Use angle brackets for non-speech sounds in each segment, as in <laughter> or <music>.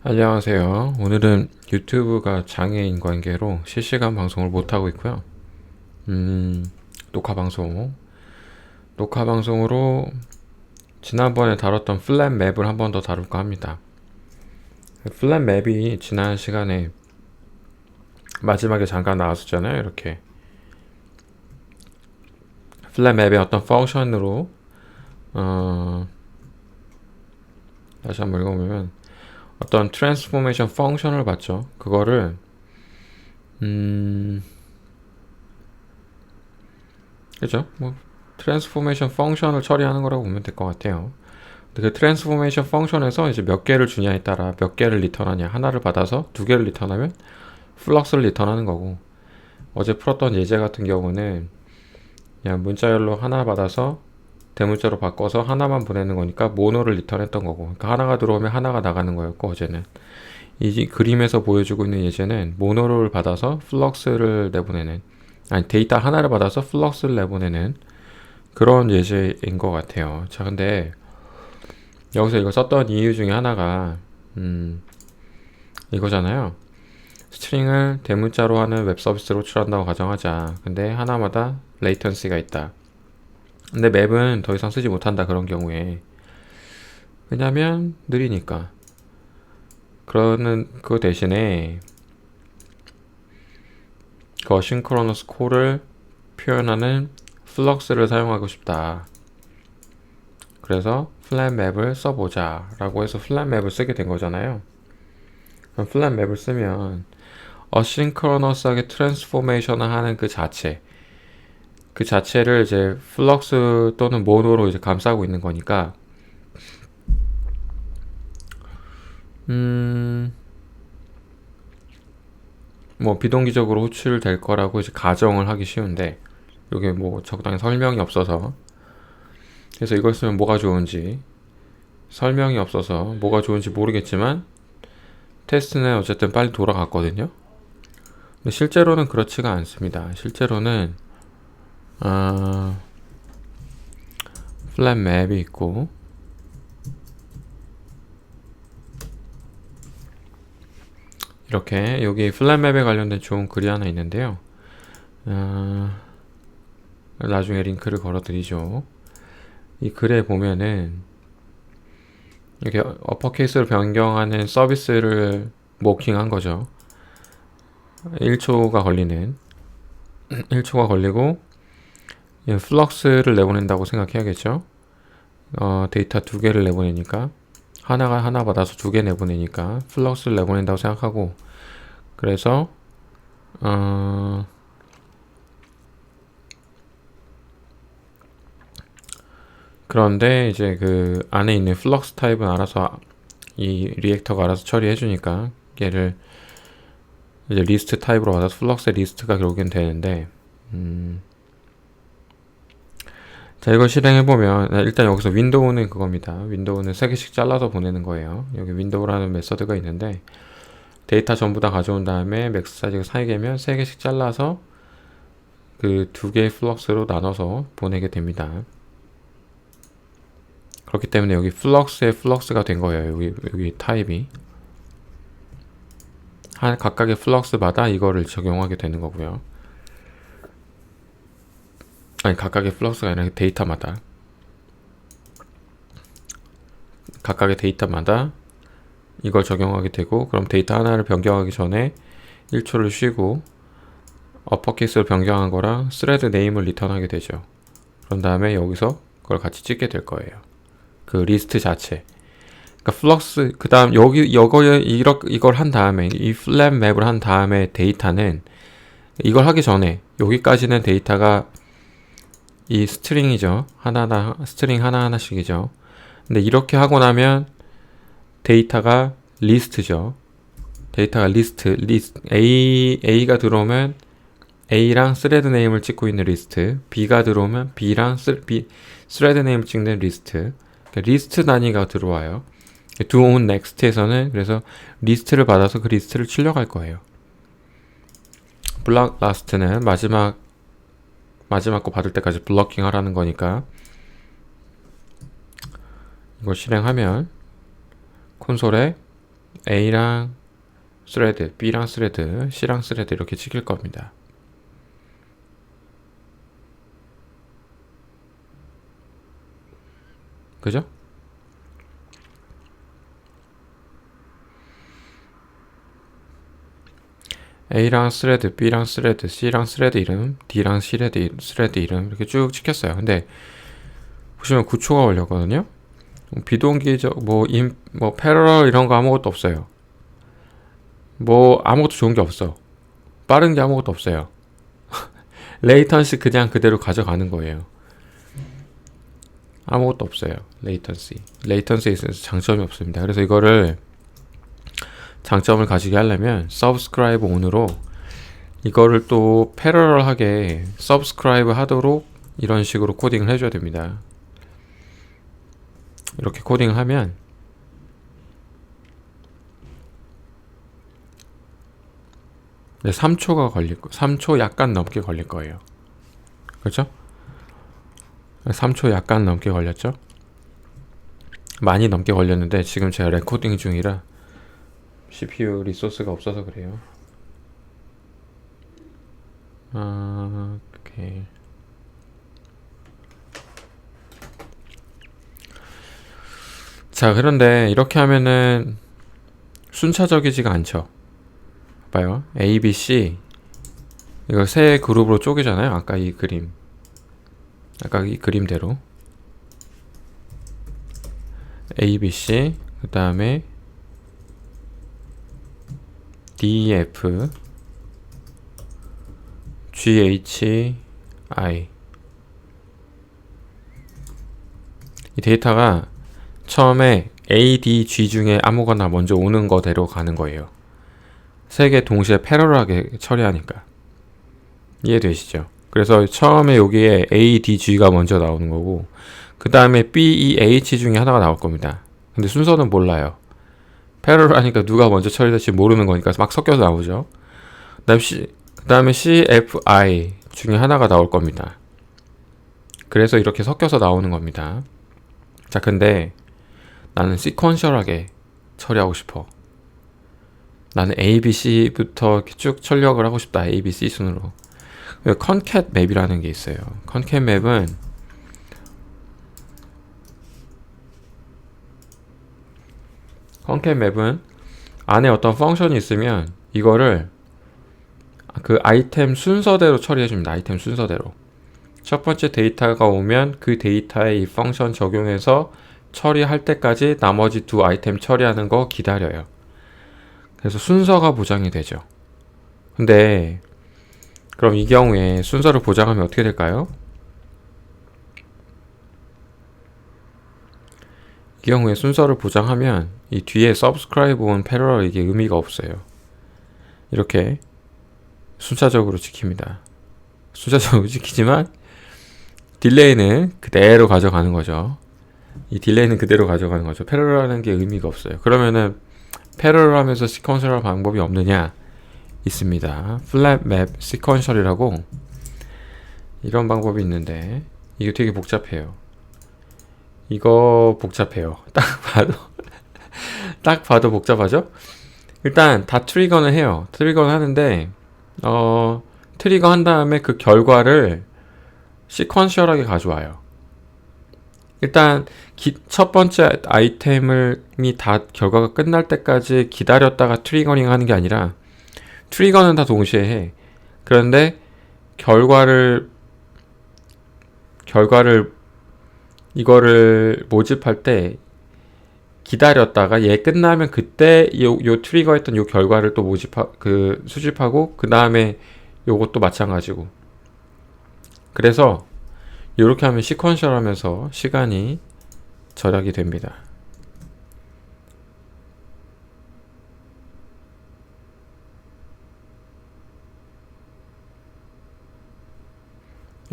안녕하세요. 오늘은 유튜브가 장애인 관계로 실시간 방송을 못하고 있고요. 음, 녹화 방송. 녹화 방송으로 지난번에 다뤘던 플랫 맵을 한 번 더 다룰까 합니다. 플랫 맵이 지난 시간에 마지막에 잠깐 나왔었잖아요. 이렇게. 플랫 맵의 어떤 펑션으로, 어, 다시 한번 읽어보면, 어떤 트랜스포메이션 펑션을 봤죠. 그거를 음 그죠? 뭐 트랜스포메이션 펑션을 처리하는 거라고 보면 될 것 같아요. 그 트랜스포메이션 펑션에서 이제 몇 개를 주냐에 따라 몇 개를 리턴하냐 하나를 받아서 두 개를 리턴하면 플럭스를 리턴하는 거고 어제 풀었던 예제 같은 경우는 그냥 문자열로 하나 받아서 대문자로 바꿔서 하나만 보내는 거니까 모노를 리턴했던 거고. 그러니까 하나가 들어오면 하나가 나가는 거였고 어제는. 이 그림에서 보여주고 있는 예제는 모노를 받아서 플럭스를 내보내는 아니 데이터 하나를 받아서 플럭스를 내보내는 그런 예제인 것 같아요. 자 근데 여기서 이거 썼던 이유 중에 하나가 음 이거잖아요. 스트링을 대문자로 하는 웹 서비스로 호출한다고 가정하자. 근데 하나마다 레이턴시가 있다 근데 맵은 더 이상 쓰지 못한다 그런 경우에. 왜냐면 느리니까. 그러는 그 대신에 그 어싱크로너스 콜을 표현하는 플럭스를 사용하고 싶다. 그래서 플랫 맵을 써보자 라고 해서 플랫 맵을 쓰게 된 거잖아요. 플랫 맵을 쓰면 어싱크로너스하게 트랜스포메이션을 하는 그 자체 그 자체를 이제 플럭스 또는 모노로 이제 감싸고 있는 거니까 음, 뭐 비동기적으로 호출될 거라고 이제 가정을 하기 쉬운데 이게 뭐 적당히 설명이 없어서 그래서 이걸 쓰면 뭐가 좋은지 설명이 없어서 뭐가 좋은지 모르겠지만 테스트는 어쨌든 빨리 돌아갔거든요. 근데 실제로는 그렇지가 않습니다. 실제로는 아, 플랫 맵이 있고 이렇게 여기 플랫 맵에 관련된 좋은 글이 하나 있는데요. 아, 나중에 링크를 걸어 드리죠. 이 글에 보면은 이렇게 어퍼케이스로 변경하는 서비스를 모킹한 거죠. 1초가 걸리는 1초가 걸리고 예, 플럭스를 내보낸다고 생각해야겠죠. 어, 데이터 두 개를 내보내니까 하나가 하나 받아서 두 개 내보내니까 플럭스를 내보낸다고 생각하고 그래서 어, 그런데 이제 그 안에 있는 플럭스 타입은 알아서 이 리액터가 알아서 처리해 주니까 얘를 이제 리스트 타입으로 받아서 플럭스의 리스트가 결국엔 되는데 음, 자, 이걸 실행해보면, 아, 일단 여기서 윈도우는 그겁니다. 윈도우는 3개씩 잘라서 보내는 거예요. 여기 윈도우라는 메서드가 있는데, 데이터 전부 다 가져온 다음에 맥스 사이즈가 4개면 3개씩 잘라서 그 두 개의 플럭스로 나눠서 보내게 됩니다. 그렇기 때문에 여기 플럭스에 플럭스가 된 거예요. 여기, 여기 타입이. 한 각각의 플럭스마다 이거를 적용하게 되는 거고요. 아니 각각의 플럭스가 아니라 데이터마다 각각의 데이터마다 이걸 적용하게 되고 그럼 데이터 하나를 변경하기 전에 1초를 쉬고 어퍼케이스로 변경한 거랑 스레드 네임을 리턴하게 되죠. 그런 다음에 여기서 그걸 같이 찍게 될 거예요. 그 리스트 자체. 그러니까 플럭스 그 다음 여기 이거에 이걸 한 다음에 이 플랫 맵을 한 다음에 데이터는 이걸 하기 전에 여기까지는 데이터가 이 스트링이죠. 하나하나, 스트링 하나하나씩이죠. 근데 이렇게 하고 나면 데이터가 리스트죠. 데이터가 리스트, 리스트, A, A가 들어오면 A랑 스레드 네임을 찍고 있는 리스트, B가 들어오면 B랑 스, B, 스레드 네임 찍는 리스트, 그러니까 리스트 단위가 들어와요. do on next에서는 그래서 리스트를 받아서 그 리스트를 출력할 거예요. 블락 라스트는 마지막 마지막 거 받을 때까지 블러킹 하라는 거니까 이걸 실행하면 콘솔에 A랑 스레드, B랑 스레드, C랑 스레드 이렇게 찍힐 겁니다. 그죠? A랑 스레드, B랑 스레드, C랑 스레드 이름, D랑 스레드, 스레드 이름 이렇게 쭉 찍혔어요. 근데 보시면 9초가 걸렸거든요. 비동기적 뭐임뭐 뭐 패러럴 이런 거 아무것도 없어요. 뭐 아무것도 좋은 게 없어. 빠른 게 아무것도 없어요. <laughs> 레이턴시 그냥 그대로 가져가는 거예요. 아무것도 없어요. 레이턴시. 레이턴시에 있어서 장점이 없습니다. 그래서 이거를 장점을 가지게 하려면 subscribe on으로 이거를 또 패러럴하게 subscribe 하도록 이런 식으로 코딩을 해줘야 됩니다. 이렇게 코딩을 하면 네, 3초가 걸릴 거, 3초 약간 넘게 걸릴 거예요. 그렇죠? 3초 약간 넘게 걸렸죠? 많이 넘게 걸렸는데 지금 제가 레코딩 중이라 CPU 리소스가 없어서 그래요. 아, 오케이. 자, 그런데 이렇게 하면은 순차적이지가 않죠. 봐요. A, B, C. 이거 세 그룹으로 쪼개잖아요. 아까 이 그림. 아까 이 그림대로. A, B, C. 그 다음에 D, F. G, H, I. 이 데이터가 처음에 A, D, G 중에 아무거나 먼저 오는 거대로 가는 거예요. 세 개 동시에 패러럴하게 처리하니까. 이해되시죠? 그래서 처음에 여기에 A, D, G가 먼저 나오는 거고, 그 다음에 B, E, H 중에 하나가 나올 겁니다. 근데 순서는 몰라요. 패러럴 하니까 누가 먼저 처리될지 모르는 거니까 막 섞여서 나오죠. 그 다음 C, 그 다음에 C, F, I 중에 하나가 나올 겁니다. 그래서 이렇게 섞여서 나오는 겁니다. 자, 근데 나는 시퀀셜하게 처리하고 싶어. 나는 A, B, C부터 쭉 출력을 하고 싶다. A, B, C 순으로. 컨캣 맵이라는 게 있어요. 컨캣 맵은 컨캣 맵은 안에 어떤 펑션이 있으면 이거를 그 아이템 순서대로 처리해 줍니다. 아이템 순서대로. 첫 번째 데이터가 오면 그 데이터에 이 펑션 적용해서 처리할 때까지 나머지 두 아이템 처리하는 거 기다려요. 그래서 순서가 보장이 되죠. 근데 그럼 이 경우에 순서를 보장하면 어떻게 될까요? 경우에 순서를 보장하면 이 뒤에 subscribe on parallel 이게 의미가 없어요. 이렇게 순차적으로 지킵니다. 순차적으로 <laughs> 지키지만 딜레이는 그대로 가져가는 거죠. 이 딜레이는 그대로 가져가는 거죠. 패러럴하는 게 의미가 없어요. 그러면은 패러럴하면서 시퀀셜 방법이 없느냐? 있습니다. 플랫 맵 시퀀셜이라고 이런 방법이 있는데 이게 되게 복잡해요. 이거 복잡해요. <laughs> 딱 봐도 딱 봐도 복잡하죠? 일단 다 트리거는 해요. 트리거는 하는데 어 트리거 한 다음에 그 결과를 시퀀셜하게 가져와요. 일단 기, 첫 번째 아이템을이 다 결과가 끝날 때까지 기다렸다가 트리거링 하는 게 아니라 트리거는 다 동시에 해. 그런데 결과를 결과를 이거를 모집할 때 기다렸다가 얘 끝나면 그때 요, 요 트리거 했던 요 결과를 또 모집하 그 수집하고 그 다음에 요것도 마찬가지고 그래서 이렇게 하면 시퀀셜 하면서 시간이 절약이 됩니다.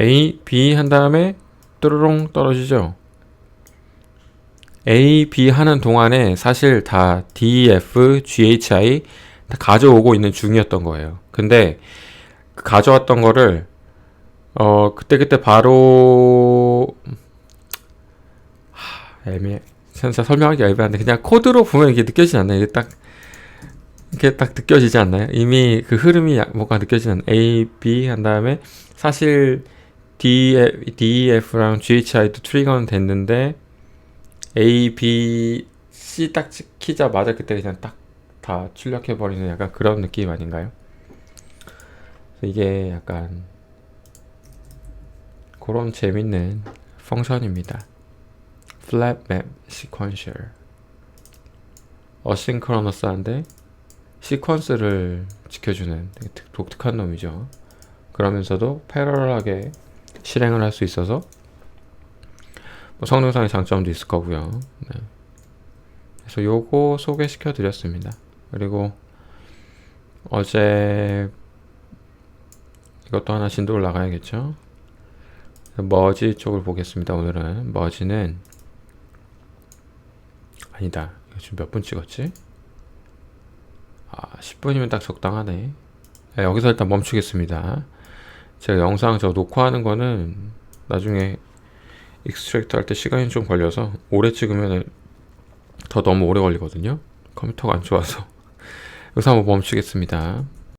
A, B 한 다음에 뚜루롱 떨어지죠. A, B 하는 동안에 사실 다 D, F, G, H, I 다 가져오고 있는 중이었던 거예요. 근데 그 가져왔던 거를 어 그때그때 바로 하, 애매 진짜 설명하기 애매한데 그냥 코드로 보면 이게 느껴지지 않나요? 이게 딱 이렇게 딱 느껴지지 않나요? 이미 그 흐름이 약- 뭔가 느껴지는 A, B 한 다음에 사실 DEF랑 GHI도 트리거는 됐는데 A, B, C 딱 찍히자마자 그때 그냥 딱 다 출력해버리는 약간 그런 느낌 아닌가요? 이게 약간 그런 재밌는 펑션입니다. Flat Map Sequential 어싱크로너스한데 시퀀스를 지켜주는 되게 특- 독특한 놈이죠. 그러면서도 패러럴하게 실행을 할 수 있어서 뭐 성능상의 장점도 있을 거고요. 네. 그래서 요거 소개시켜 드렸습니다. 그리고 어제 이것도 하나 진도를 나가야겠죠. 머지 쪽을 보겠습니다. 오늘은 머지는 아니다. 지금 몇 분 찍었지? 아, 10분이면 딱 적당하네. 네, 여기서 일단 멈추겠습니다. 제가 영상 저 녹화하는 거는 나중에 익스트랙트 할 때 시간이 좀 걸려서 오래 찍으면 더 너무 오래 걸리거든요. 컴퓨터가 안 좋아서. <laughs> 여기서 한번 멈추겠습니다.